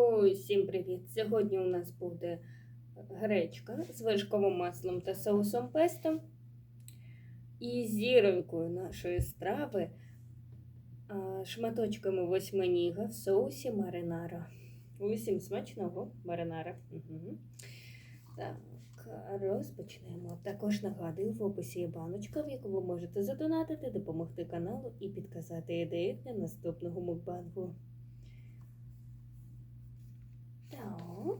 Усім привіт! Сьогодні у нас буде гречка з вершковим маслом та соусом песто. І зіронькою нашої страви шматочками восьминіга в соусі маринара. Усім смачного маринара. Так, розпочнемо. Також нагадую, в описі є баночка, в яку ви можете задонатити, допомогти каналу і підказати ідеї для наступного мукбангу. Так.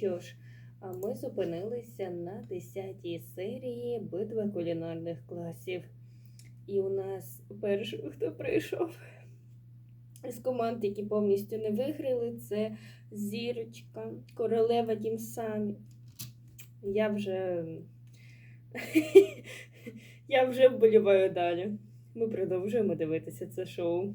Що ж, ми зупинилися на 10 серії Битва кулінарних класів. І у нас перший, хто прийшов з команд, які повністю не виграли, це Зірочка, королева тім самі. Я вже. Я вже вболіваю далі. Ми продовжуємо дивитися це шоу.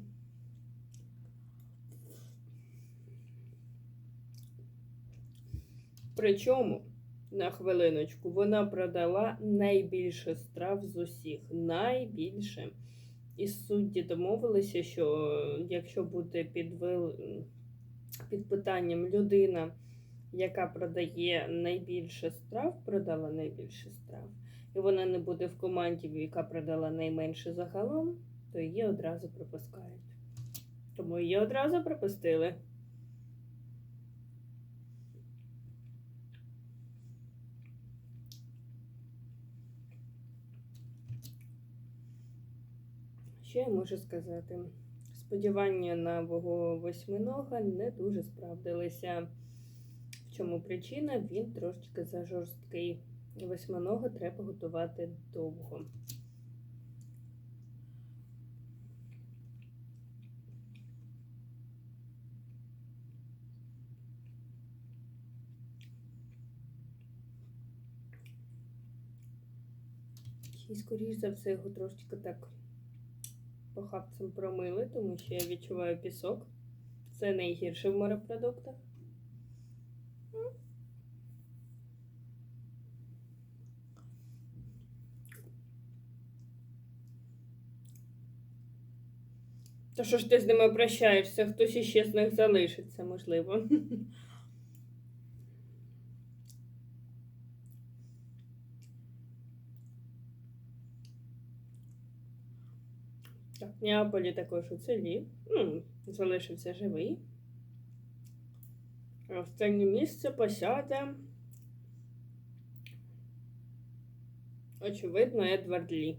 Причому, на хвилиночку, вона продала найбільше страв з усіх. Найбільше. І судді домовилися, що якщо буде під, вил... під питанням людина, яка продає найбільше страв, продала найбільше страв, і вона не буде в команді, яка продала найменше загалом, то її одразу пропускають. Тому її одразу пропустили. Що я можу сказати? Сподівання на вого восьминога не дуже справдилися. В чому причина? Він трошечки зажорсткий. Восьминога треба готувати довго. І, скоріш за все, його трошечки так похапцем промили, тому що я відчуваю пісок. Це найгірше в морепродуктах. То що ж ти з ними прощаєшся? Хтось іще з них залишиться, можливо. Неаполі також уцілів. Ну, залишився живий. Останнє місце посяде. Очевидно, Едвард Лі.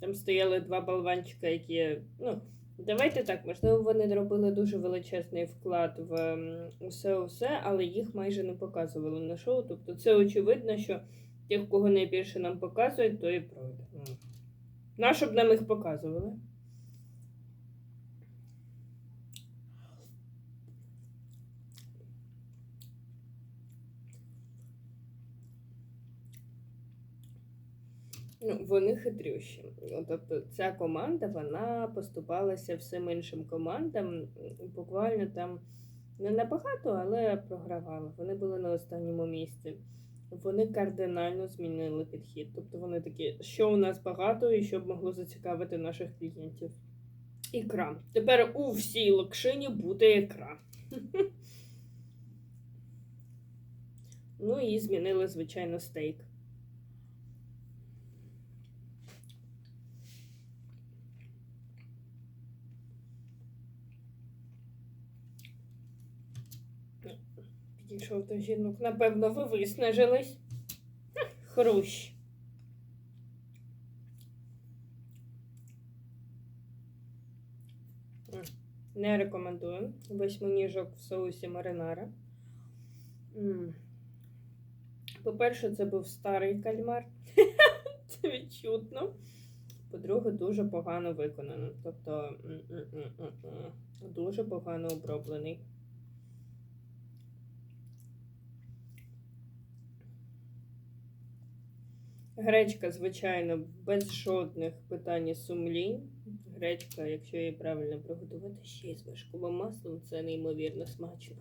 Там стояли два болванчика, які. Ну, давайте так, можливо, вони робили дуже величезний вклад в усе-усе, але їх майже не показували на шоу. Тобто це очевидно, що тих, кого найбільше нам показують, то і пройде. Ну, На щоб нам їх показували. Вони хитрющі. Ну, Тобто ця команда вона поступалася всім іншим командам. Буквально там не набагато, але програвала. Вони були на останньому місці. Вони кардинально змінили підхід. Тобто вони такі, що у нас багато і що б могло зацікавити наших клієнтів. Ікра. Тепер у всій локшині буде ікра. Ну і змінили, звичайно, стейк. Підійшов до жінок. Напевно, ви виснажились. Хрущ. Не рекомендую. Восьминіжок в соусі маринара. По-перше, це був старий кальмар. Це відчутно. По-друге, дуже погано виконано. Тобто дуже погано оброблений. Гречка, звичайно, без жодних питань і сумлінь. Гречка, якщо її правильно приготувати, ще й з вершковим маслом, це неймовірно смачно.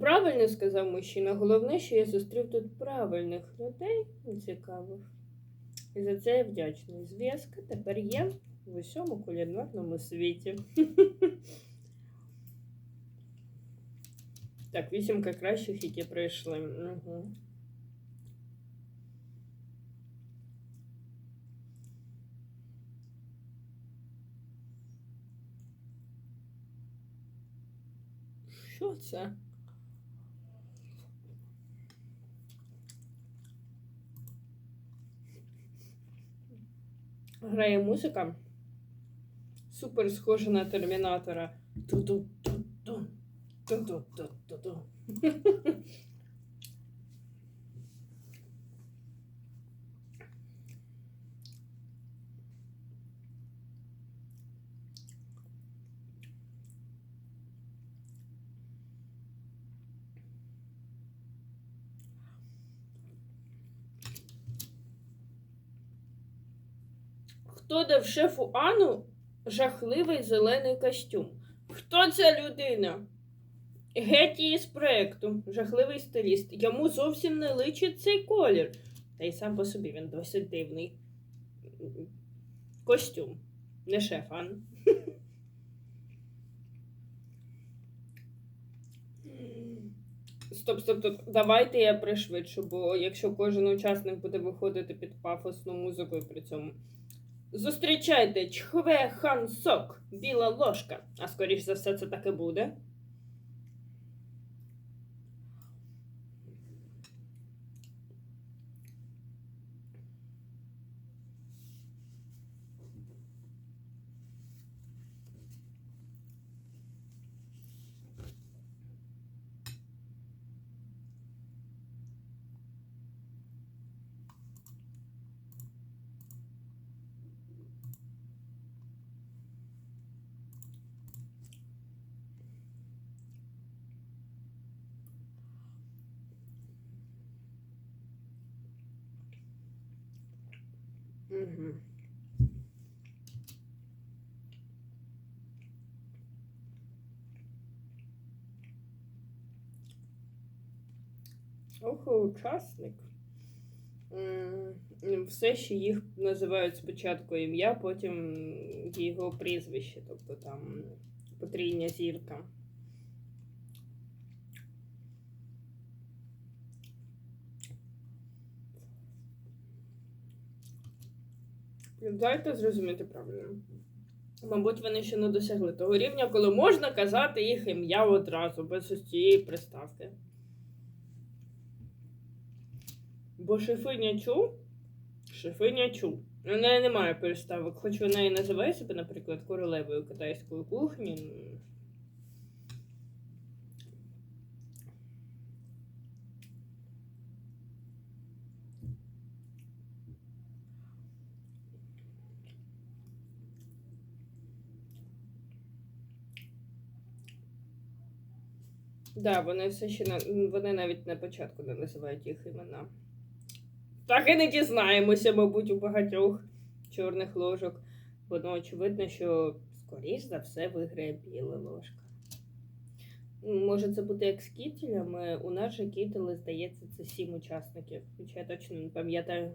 Правильно сказав мужчина. Головне, що я зустрів тут правильних людей цікавих. І за це я вдячний. Зв'язка тепер є в усьому кулінарному світі. Так, вісімка кращих, які прийшли. Угу. Що це? Грає музика. Супер схожа на термінатора. Ту-ту-ту-ту. Ту-ту-ту-ту-ту. Хто дав шефу Ану жахливий зелений костюм? Хто ця людина? Геть її з проекту, жахливий стиліст. Йому зовсім не личить цей колір. Та й сам по собі він досить дивний. Костюм. Не шеф Ан. Стоп, стоп, стоп. Давайте я пришвидшу, бо якщо кожен учасник буде виходити під пафосну музику і при цьому. Зустрічайте Чхве Хан Сок, біла ложка. А скоріш за все, це так і буде. Угу. Ох, учасник. Все ще їх називають спочатку ім'я, потім його прізвище, тобто там потрійня зірка. Дайте зрозуміти правильно. Мабуть, вони ще не досягли того рівня, коли можна казати їх ім'я одразу, без цієї приставки. Бо шефиня Чу, шефиня Чу. У неї немає приставок, хоч вона і називає себе, наприклад, королевою китайської кухні. м, Да, вони все ще на вони навіть на початку не називають їх імена. Так і не дізнаємося, мабуть, у багатьох чорних ложок. Воно очевидно, що скоріш за все виграє біла ложка. Може, це буде як з кітелями. У нас же кітели, здається, це сім учасників. Хоча я точно не пам'ятаю.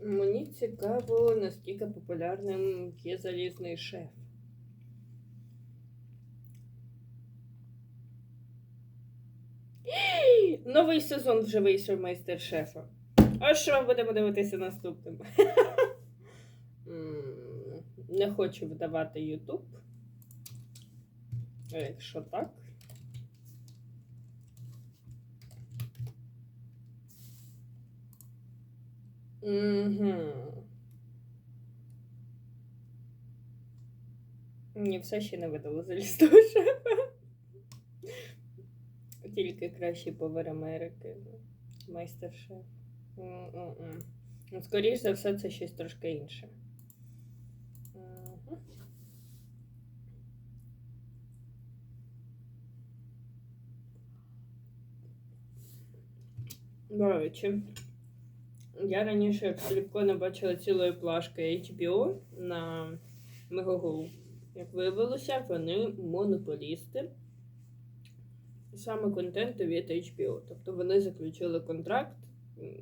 Мені цікаво, наскільки популярним є залізний шеф. Новий сезон вже вийшов майстер шефа. А що будемо дивитися наступним? Не хочу вдавати Ютуб. Якщо так. Угу. Ні, все ще не видало за лістого. Тільки кращий повар Америки. Майстер-шеф. Ну, Скоріше за все, це щось трошки інше. До речі, я раніше як сліпкона бачила цілої плашки HBO на Мегаго. Як виявилося, вони монополісти саме контенту від HBO. Тобто вони заключили контракт,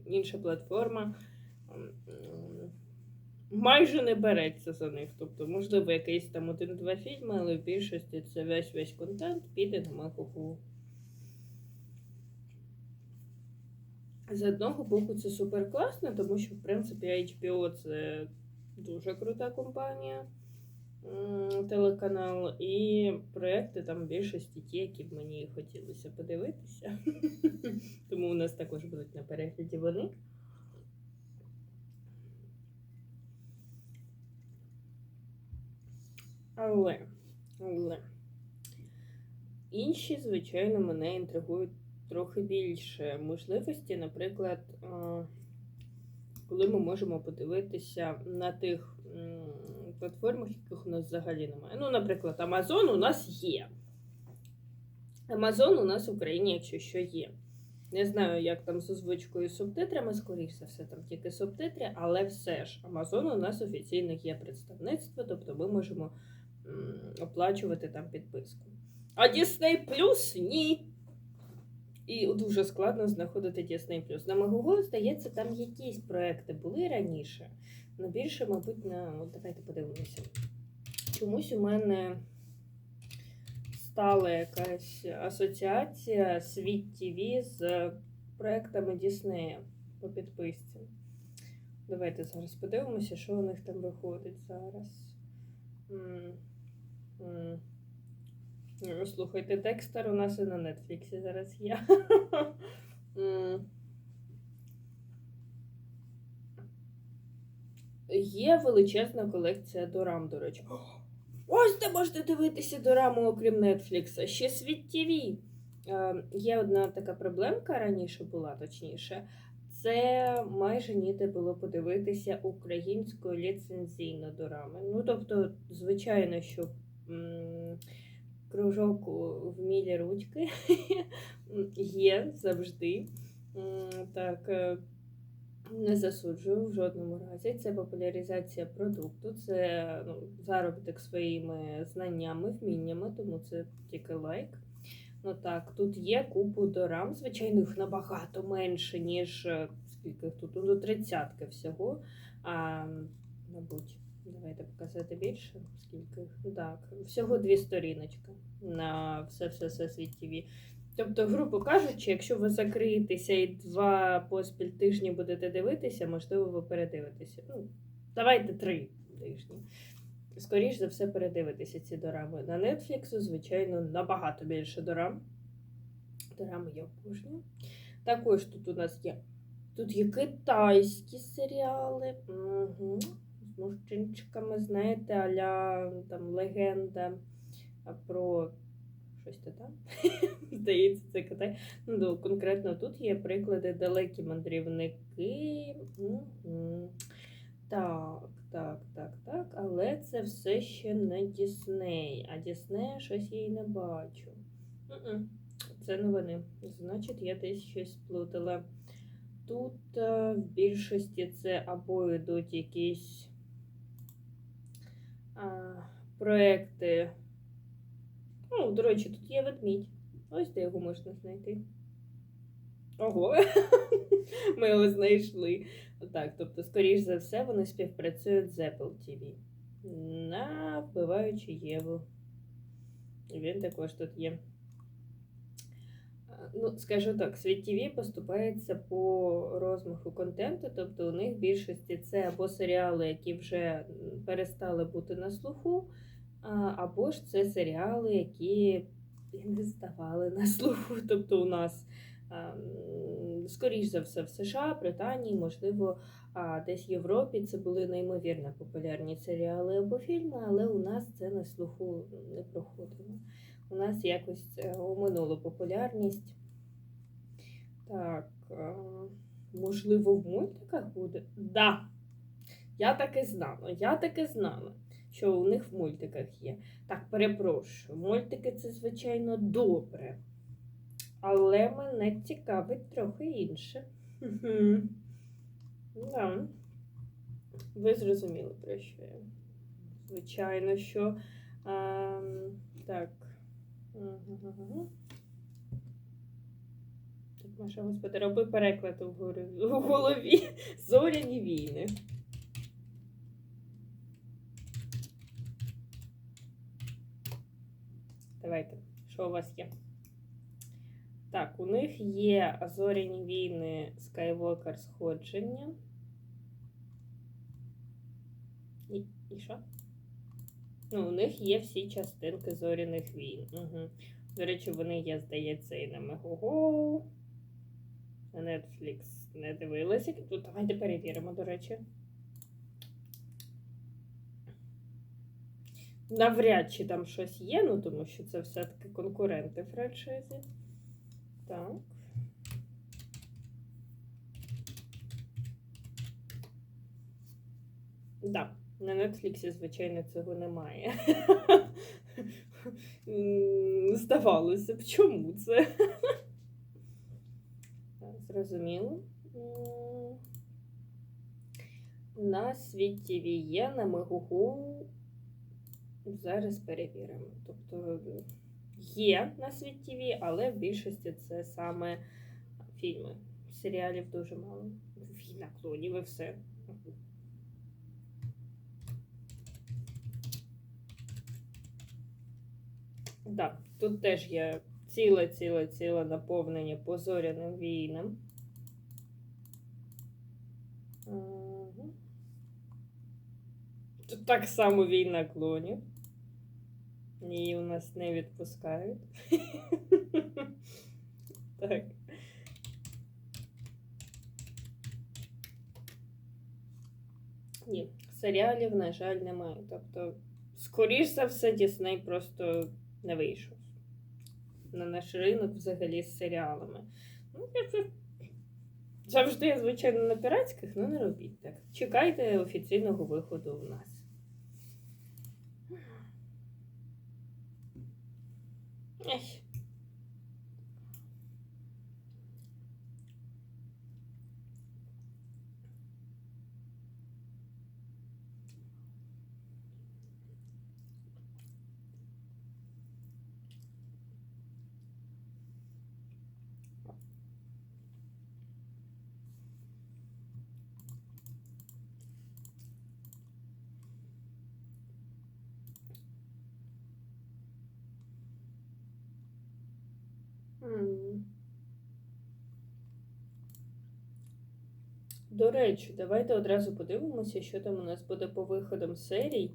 інша платформа м, м, майже не береться за них. Тобто, можливо, якийсь там один-два фільми, але в більшості це весь весь контент піде на Мегаго. З одного боку, це супер класно, тому що, в принципі, HBO це дуже крута компанія, телеканал, і проекти там більшості ті, які б мені хотілося подивитися. Тому у нас також будуть на перегляді вони. Але, але інші, звичайно, мене інтригують трохи більше можливості. Наприклад, коли ми можемо подивитися на тих платформах, яких у нас взагалі немає. Ну, наприклад, Amazon у нас є. Amazon у нас в Україні, якщо що є. Не знаю, як там з озвучкою субтитрами, скоріш за все, там тільки субтитри, але все ж Amazon у нас офіційно є представництво, тобто ми можемо оплачувати там підписку. А Disney Plus ні. І дуже складно знаходити Disney Plus. На Мегого, здається, там якісь проекти були раніше. але більше, мабуть, на. От давайте подивимося. Чомусь у мене стала якась асоціація Світ ТВ з проектами Діснея по підписці. Давайте зараз подивимося, що у них там виходить зараз. Ну, Слухайте, Декстер у нас і на Нетфліксі зараз є. Є величезна колекція дорам, до речі. Ось де можете дивитися дораму, окрім Нетфлікса. Ще світ ТВ. Е, Є одна така проблемка раніше була, точніше. Це майже ніде було подивитися українською ліцензійно дорами. Ну, тобто, звичайно, що кружок в мілі ручки є завжди. Так, е, не засуджую в жодному разі. Це популяризація продукту, це ну, заробіток своїми знаннями, вміннями, тому це тільки лайк. Ну так, тут є купу дорам, звичайно, їх набагато менше, ніж е, скільки тут, ну, до тридцятки всього. А, мабуть, давайте показати більше, скільки. Ну, Так, всього дві сторіночки на все все все світ ТВ. Тобто, грубо кажучи, якщо ви закриєтеся і два поспіль тижні будете дивитися, можливо, ви передивитеся. Ну, давайте три тижні. Скоріше за все, передивитися ці дорами. На Netflix, звичайно, набагато більше дорам. Дорами я обожнюю. Також тут у нас є. Тут є китайські серіали. Угу. Мужчинчиками, знаєте, аля там легенда про щось то там. Здається, це Китай. Ну, конкретно тут є приклади далекі мандрівники. Так, так, так, так. Але це все ще не Дісней. А Діснея щось я й не бачу. Це новини. Значить, я десь щось сплутала. Тут е, в більшості це або йдуть якісь проекти. Ну, до речі, тут є ведмідь. Ось де його можна знайти. Ого, ми його знайшли. Так, тобто, скоріш за все, вони співпрацюють з Apple TV. На вбиваючи Єву. Він також тут є. Ну, скажу так, Світ ТВ поступається по розмаху контенту, тобто у них більшості це або серіали, які вже перестали бути на слуху, або ж це серіали, які не ставали на слуху. Тобто у нас, скоріш за все, в США, Британії, можливо, десь в Європі це були неймовірно популярні серіали або фільми, але у нас це на слуху не проходило. У нас якось оминуло популярність. Так, можливо, в мультиках буде? Да. Я так і знала. Я так і знала, що у них в мультиках є. Так, перепрошую, мультики це, звичайно, добре. Але мене цікавить трохи інше. Да. Ви зрозуміли, про що я. Звичайно, що. А, так. Мгм. Маша, господи, роби переклад у голові. Зоряні війни. Давайте, що у вас є? Так, у них є зоряні війни Skywalker сходження. І, і що? Ну, у них є всі частинки зоряних війн. Угу. До речі, вони є, здається, і на Мегого. Netflix не дивилася. Тут давайте перевіримо, до речі. Навряд чи там щось є, ну тому що це все-таки конкуренти франшизи. Так. Да, на Нетфліксі, звичайно, цього немає. Здавалося б, чому це? Так, Зрозуміло. На світі є, на Мегугу. Зараз перевіримо. Тобто є на світ ТВ, але в більшості це саме фільми. Серіалів дуже мало. Війна клонів і все. Да, тут теж є ціле, ціле, ціле наповнення по зоряним війнам. Так само війна клонів. Її у нас не відпускають. Так. Ні, серіалів, на жаль, немає. Тобто, скоріш за все, Дісней просто не вийшов на наш ринок взагалі з серіалами. Ну, Завжди, звичайно, на піратських, але не робіть так. Чекайте офіційного виходу у нас. Echt? До речі, давайте одразу подивимося, що там у нас буде по виходам серій.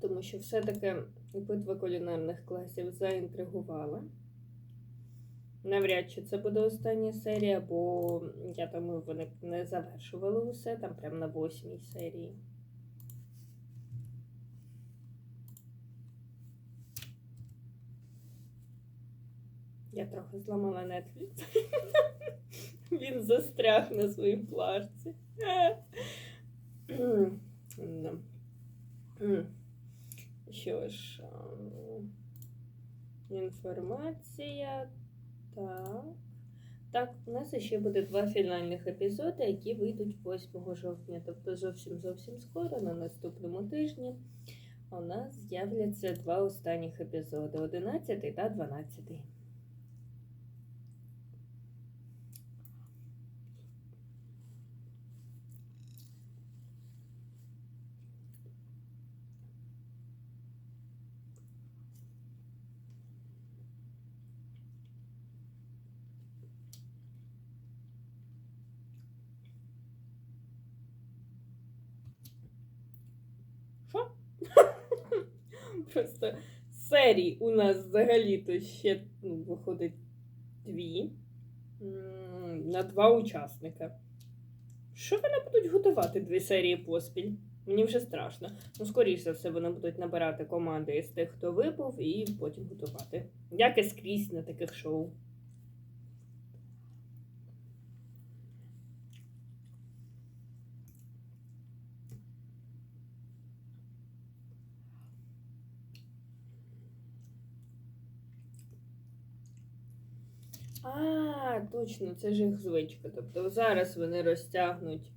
Тому що все-таки битва кулінарних класів заінтригувала. Навряд чи це буде остання серія, бо я думаю, вони не завершували усе там прямо на восьмій серії. Я трохи зламала Netflix. Він застряг на своїй плашці. Ну. Що ж, інформація. Так. Так, у нас ще буде два фінальних епізоди, які вийдуть 8 жовтня, тобто зовсім зовсім скоро, на наступному тижні. У нас з'являться два останніх епізоди 11 та 12. Що? Просто серій у нас взагалі-то ще ну, виходить дві на два учасника. Що вони будуть готувати дві серії поспіль? Мені вже страшно. Ну, скоріш за все, вони будуть набирати команди із тих, хто випав, і потім готувати. Як і скрізь на таких шоу. А, точно, це ж їх звичка. Тобто зараз вони розтягнуть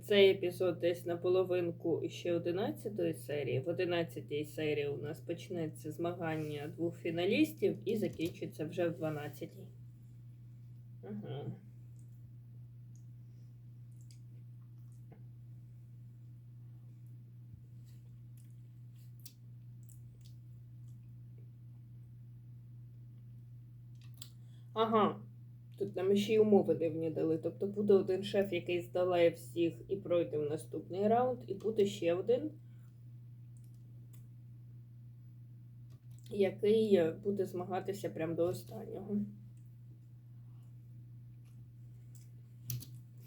цей епізод десь на половинку ще 11 серії. В 11 серії у нас почнеться змагання двох фіналістів і закінчиться вже в 12. Ага. Ага. Тут нам ще й умови дивні дали. Тобто буде один шеф, який здолає всіх і пройде в наступний раунд, і буде ще один, який е, буде змагатися прямо до останнього.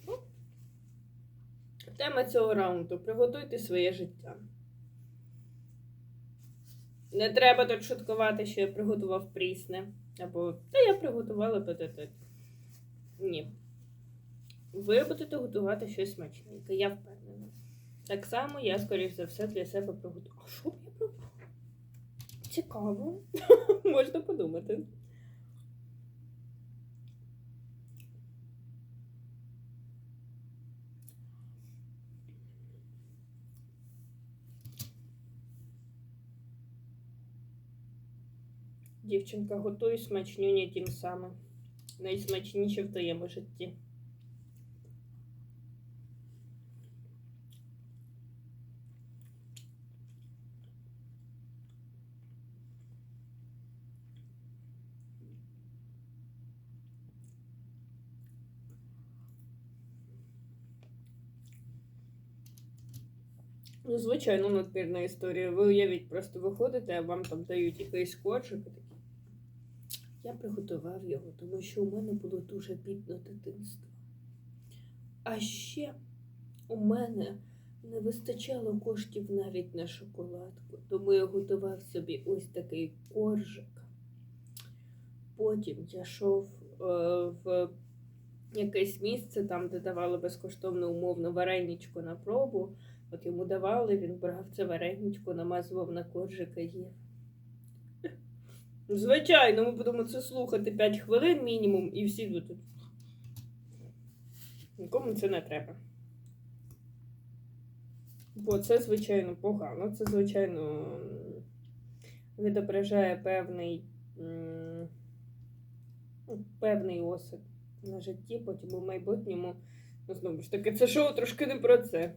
Ну, Тема цього раунду приготуйте своє життя. Не треба тут шуткувати, що я приготував прісне. Або та я приготувала ПТТ. Ні. Ви будете готувати щось смачненьке, я впевнена. Так само я, скоріш за все, для себе приготую. А що б я приготувала? Цікаво. Можна подумати. Дівчинка, готуй смачнюні тим самим. Найсмачніше в твоєму житті. Ну, звичайно, надмірна історія. Ви уявіть, просто виходите, а вам там дають якийсь коржик і такі. Я приготував його, тому що у мене було дуже бідне дитинство. А ще у мене не вистачало коштів навіть на шоколадку, тому я готував собі ось такий коржик. Потім я йшов е, в якесь місце, там, де давали безкоштовно умовно вареничко на пробу. От йому давали, він брав це вареничко, намазував на коржик і їв. Ну, Звичайно, ми будемо це слухати 5 хвилин мінімум, і всі будуть. Нікому це не треба. Бо це, звичайно, погано. Це, звичайно, відображає певний, ну, певний осад на житті, потім у майбутньому. Ну, знову ж таки, це шоу трошки не про це.